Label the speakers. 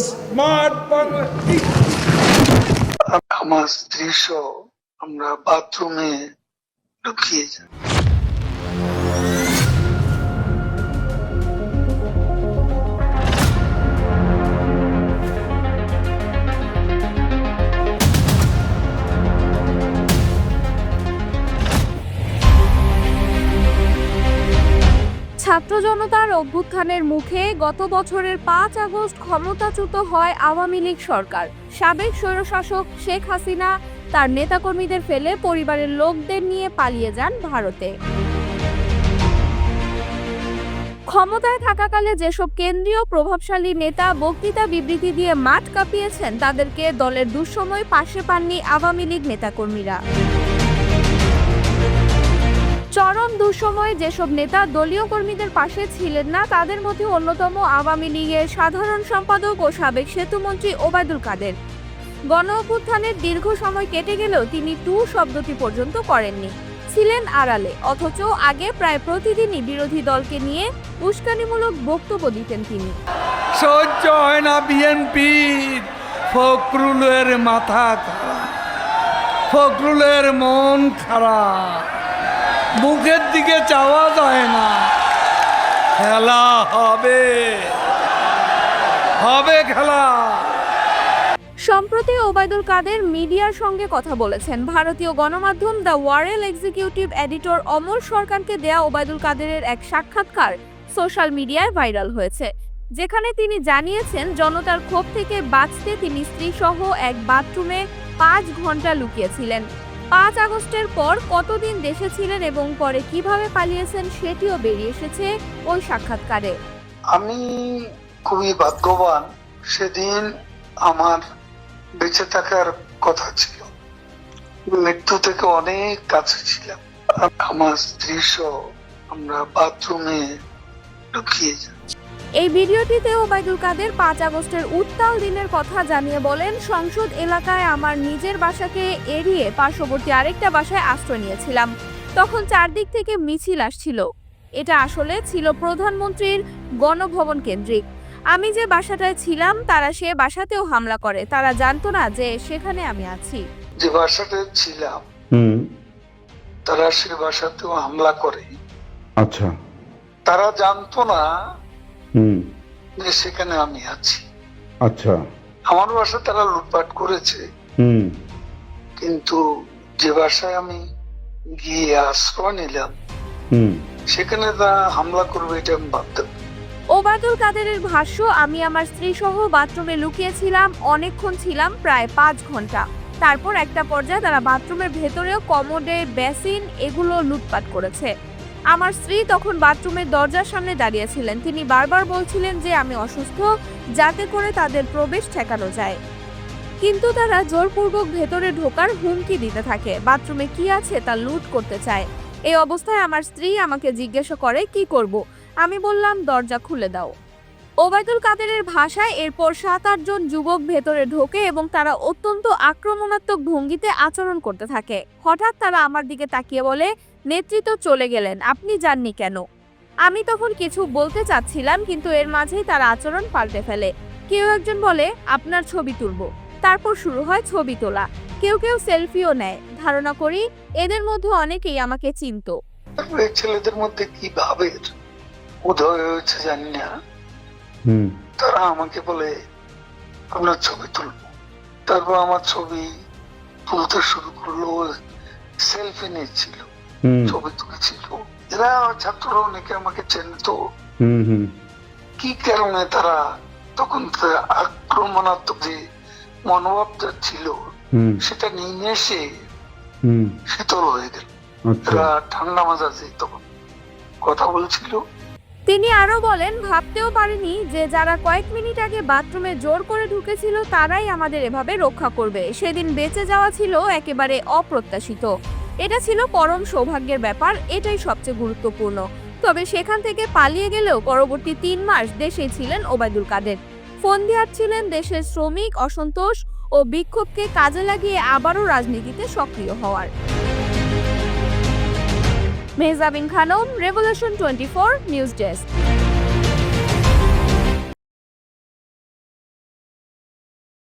Speaker 1: Smart Bangla
Speaker 2: আমার স্ত্রী সহ আমরা বাথরুমে ঢুকিয়ে যাই
Speaker 3: ছাত্র জনতার অভ্যুত্থানের মুখে গত বছরের পাঁচ আগস্ট ক্ষমতাচ্যুত হয় আওয়ামী লীগ সরকার। সাবেক স্বৈরশাসক শেখ হাসিনা তার নেতাকর্মীদের ফেলে পরিবারের লোকদের নিয়ে পালিয়ে যান ভারতে। ক্ষমতায় থাকাকালে যেসব কেন্দ্রীয় প্রভাবশালী নেতা বক্তৃতা বিবৃতি দিয়ে মাঠ কাঁপিয়েছেন, তাদেরকে দলের দুঃসময় পাশে পাননি আওয়ামী লীগ নেতাকর্মীরা। চরম দুঃসময়ে যেসব নেতা দলীয় কর্মীদের পাশে ছিলেন না, তাদের মধ্যে অন্যতম আওয়ামী লীগের সাধারণ সম্পাদক ও সাবেক সেতুমন্ত্রী ওবায়দুল কাদের। গণ অভ্যুত্থানের দীর্ঘ সময় কেটে গেলেও তিনি টু শব্দটি পর্যন্ত করেননি। ছিলেন আড়ালে, অথচ আগে প্রায় প্রতিদিনই বিরোধী দলকে নিয়ে উস্কানিমূলক বক্তব্য দিতেন তিনি।
Speaker 1: সহ্য হয় না বিএনপির। ফখরুলের মাথা খারাপ। ফখরুলের মন খারাপ। মুখের দিকে চাওয়া যায় না। খেলা হবে। হবে খেলা।
Speaker 3: সম্প্রতি ওবায়দুল কাদের মিডিয়ার সঙ্গে কথা বলেছেন। ভারতীয় গণমাধ্যম the wire executive editor Amar সরকারকে দেয়া ওবায়দুল কাদেরের এক সাক্ষাৎকার সোশ্যাল মিডিয়ায় ভাইরাল হয়েছে। যেখানে তিনি জানিয়েছেন, জনতার ক্ষোভ থেকে বাঁচতে তিনি স্ত্রীসহ এক বাথরুমে পাঁচ ঘণ্টা লুকিয়েছিলেন। পাঁচ আগস্টের পর কতদিন দেশে ছিলেন এবং পরে কীভাবে পালিয়েছেন সেটিও বেরিয়ে এসেছে ওই সাক্ষাৎকারে।
Speaker 2: আমি খুবই ভাগ্যবান, সেদিন আমার বেঁচে থাকার কথা ছিল। মৃত্যু থেকে অনেক কাছে ছিলাম। আমার স্ত্রী সহ আমরা বাথরুমে
Speaker 3: এই ভিডিওটিতে ওবায়দুল কাদের পাঁচ আগস্টের উত্তাল দিনের কথা জানিয়ে বলেন সংসদ এলাকায় আমার নিজের বাসাকে এড়িয়ে পার্শ্ববর্তী আরেকটা বাসায় আশ্রয় নিয়েছিলাম। তখন চারদিক থেকে মিছিল আসছিল। এটা আসলে ছিল প্রধানমন্ত্রীর গণভবন কেন্দ্রিক। আমি যে বাসাটায় ছিলাম তারা সে বাসাতেও হামলা করে। তারা জানতো না যে সেখানে আমি আছি।
Speaker 2: যে বাসাতে ছিলাম তারা সে বাসাতেও হামলা করে।
Speaker 4: আচ্ছা।
Speaker 2: তারা জানতো না যে সেখানে আমি আছি।
Speaker 4: আচ্ছা।
Speaker 2: আমার বাসা তারা লুটপাট করেছে। কিন্তু যে বাসায় আমি গিয়ে আশ্রয় নিলাম সেখানে তারা হামলা করবে এটা আমি ভাবতাম।
Speaker 3: ওবায়দুল কাদেরের ভাষ্য আমি আমার স্ত্রী সহ বাথরুমে লুকিয়েছিলাম অনেকক্ষণ ছিলাম প্রায় পাঁচ ঘণ্টা। তারপর একটা পর্যায়ে তারা বাথরুমের ভেতরেও কমোডে বেসিন এগুলো লুটপাট করেছে। আমার স্ত্রী তখন বাথরুমের দরজার সামনে দাঁড়িয়েছিলেন। তিনি বারবার বলছিলেন যে আমি অসুস্থ, যাতে করে তাদের প্রবেশ ঠেকানো যায়। কিন্তু তারা জোরপূর্বক ভেতরে ঢোকার হুমকি দিতে থাকে। বাথরুমে কি আছে তা লুট করতে চায়। এই অবস্থায় আমার স্ত্রী আমাকে জিজ্ঞাসা করে, কি করব? আমি বললাম, দরজা খুলে দাও। ওবায়দুল কাদেরের ভাষায় এরপর সাত আটজন যুবক ভেতরে ঢোকে এবং তারা অত্যন্ত আক্রমণাত্মক ভঙ্গিতে আচরণ করতে থাকে। হঠাৎ তারা আমার দিকে তাকিয়ে বলে, নেতৃত্ব চলে গেলেন, আপনি যাননি কেন? আমি তখন কিছু বলতে চাচ্ছিলাম, কিন্তু এর মাঝেই তারা আচরণ পাল্টে ফেলে। কেউ একজন বলে, আপনার ছবি তুলবো। তারপর শুরু হয় ছবি তোলা। কেউ কেউ সেলফিও নেয়। ধারণা করি, এদের মধ্যে অনেকেই আমাকে চিনত।
Speaker 2: ছেলেদের মধ্যে কি ভাবের? উদয় হয়েছে জানি না। তারা আমাকে বলে আপনার ছবি তুলবো তারপর আমার ছবি তুলতে শুরু করল সেলফি নিচ্ছিল ছবি তুলছিল। এরা ছাত্ররা অনেকে আমাকে চেনতো। কি কারণে তারা তখন আক্রমণাত্মক যে মনোভাবটা ছিল সেটা নিয়ে এসে
Speaker 4: হুম।
Speaker 2: শীতল হয়ে গেল।
Speaker 4: আচ্ছা।
Speaker 2: ঠান্ডা মাজাজে তখন কথা বলছিল।
Speaker 3: তিনি আরও বলেন, ভাবতেও পারেনি যে যারা কয়েক মিনিট আগে বাথরুমে জোর করে ঢুকেছিল, তারাই আমাদের এভাবে রক্ষা করবে। সেদিন বেঁচে যাওয়া ছিল একেবারে অপ্রত্যাশিত। এটা ছিল পরম সৌভাগ্যের ব্যাপার, এটাই সবচেয়ে গুরুত্বপূর্ণ। তবে সেখান থেকে পালিয়ে গেলেও পরবর্তী তিন মাস দেশে ছিলেন ওবায়দুল কাদের। ফন্দিহাট ছিলেন দেশের শ্রমিক অসন্তোষ ও বিক্ষোভকে কাজে লাগিয়ে আবারও রাজনীতিতে সক্রিয় হওয়ার। Mehjabin Khanam revolution twenty four news desk